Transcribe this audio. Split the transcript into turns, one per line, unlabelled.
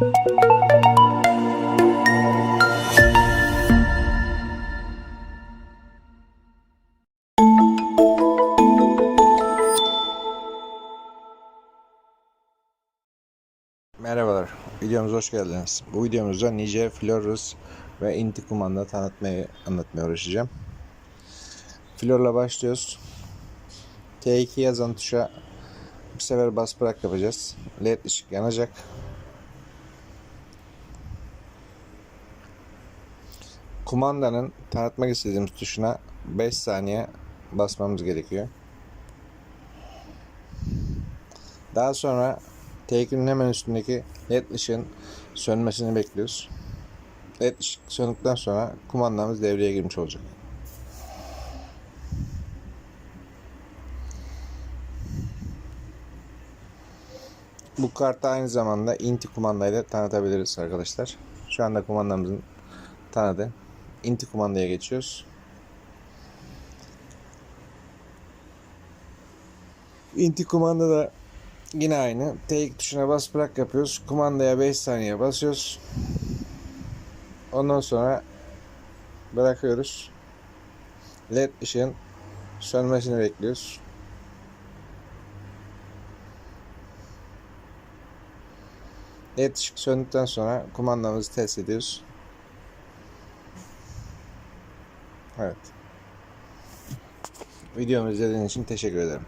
Merhabalar, videomuza hoş geldiniz. Bu videomuzda Nice, Florus ve Inti kumanda tanıtmayı anlatmaya uğraşacağım. Flor'la başlıyoruz. T2 yazan tuşa bir sefer bas bırak yapacağız. LED ışık yanacak. Kumandanın tanıtmak istediğimiz tuşuna 5 saniye basmamız gerekiyor. Daha sonra T2'nin hemen üstündeki led ışığın sönmesini bekliyoruz. Led ışık söndükten sonra kumandamız devreye girmiş olacak. Bu kartı aynı zamanda inti kumandayla tanıtabiliriz arkadaşlar. Şu anda kumandamızın tanıdı. Inti kumandaya geçiyoruz. Inti kumanda da Yine aynı. T2 tuşuna bas bırak yapıyoruz. Kumandaya 5 saniye basıyoruz. Ondan sonra bırakıyoruz. LED ışığın sönmesini bekliyoruz. LED ışık söndükten sonra kumandamızı test ediyoruz. Evet. Videomu izlediğiniz için teşekkür ederim.